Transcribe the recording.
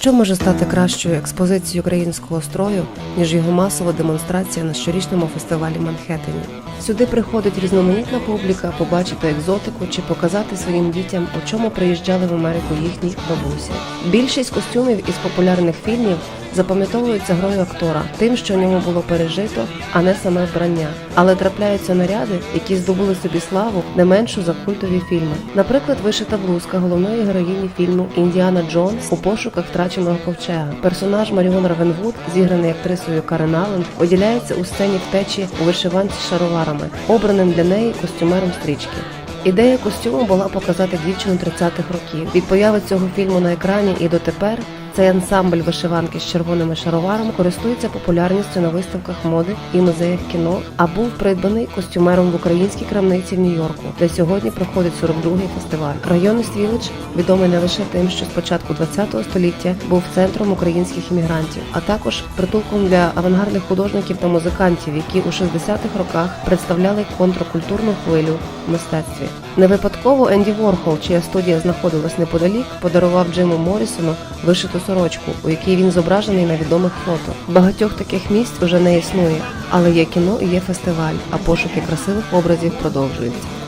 Що може стати кращою експозицією українського строю, ніж його масова демонстрація на щорічному фестивалі Манхеттені? Сюди приходить різноманітна публіка побачити екзотику чи показати своїм дітям, у чому приїжджали в Америку їхні бабусі. Більшість костюмів із популярних фільмів запам'ятовуються грою актора, тим, що у ньому було пережито, а не саме вбрання. Але трапляються наряди, які здобули собі славу не меншу за культові фільми. Наприклад, вишита блузка головної героїні фільму Індіана Джонс у пошуках втраченого ковчега. Персонаж Маріон Равенвуд, зіграний актрисою Карен Аллен, виділяється у сцені втечі у вишиванці з шароварами, обраним для неї костюмером стрічки. Ідея костюму була показати дівчину 30-х років. Від появи цього фільму на екрані і дотепер цей ансамбль вишиванки з червоними шароварами користується популярністю на виставках моди і музеях кіно, а був придбаний костюмером в українській крамниці в Нью-Йорку, де сьогодні проходить 42-й фестиваль. Район Іст-Вілледж відомий не лише тим, що з початку ХХ століття був центром українських іммігрантів, а також притулком для авангардних художників та музикантів, які у 60-х роках представляли контркультурну хвилю в мистецтві. Не випадково Енді Ворхол, чия студія знаходилась неподалік, подарував Джиму Моррісону вишиту сорочку, у якій він зображений на відомих фото. Багатьох таких місць уже не існує, але є кіно і є фестиваль, а пошуки красивих образів продовжуються.